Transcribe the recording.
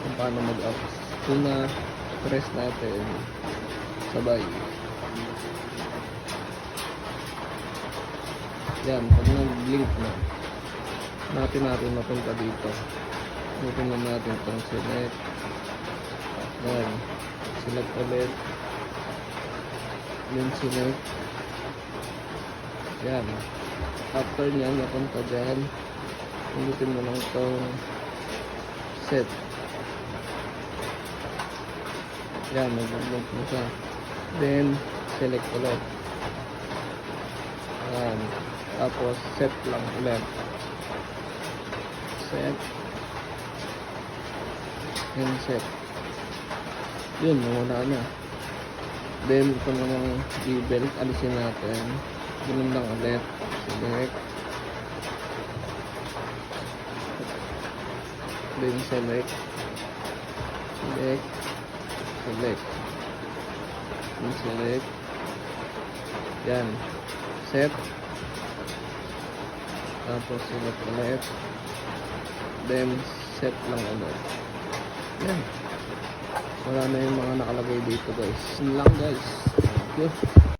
kung paano mag-up. Una, press natin sabay. Yan, pag nag-blink na, natin natin mapunta dito. Butin na natin itong select. Yan, select ulit. Then select. Yan. After nyan, napunta dyan. Pindutin mo lang itong set. Yan, mag-blink mo siya. Then, select ulit. Yan. Tapos, set lang ulit. Set. And set. Yun, mawala na. Then, ito namang i-belt, alisin natin. Ganun lang ulit. Select. Then, select. Select. Select. Then, select. Yan. Set. Tapos, select ulit. Then, set lang ulit. Yan. Wala na yung mga nakalagay dito guys. Yun lang guys. Thank you.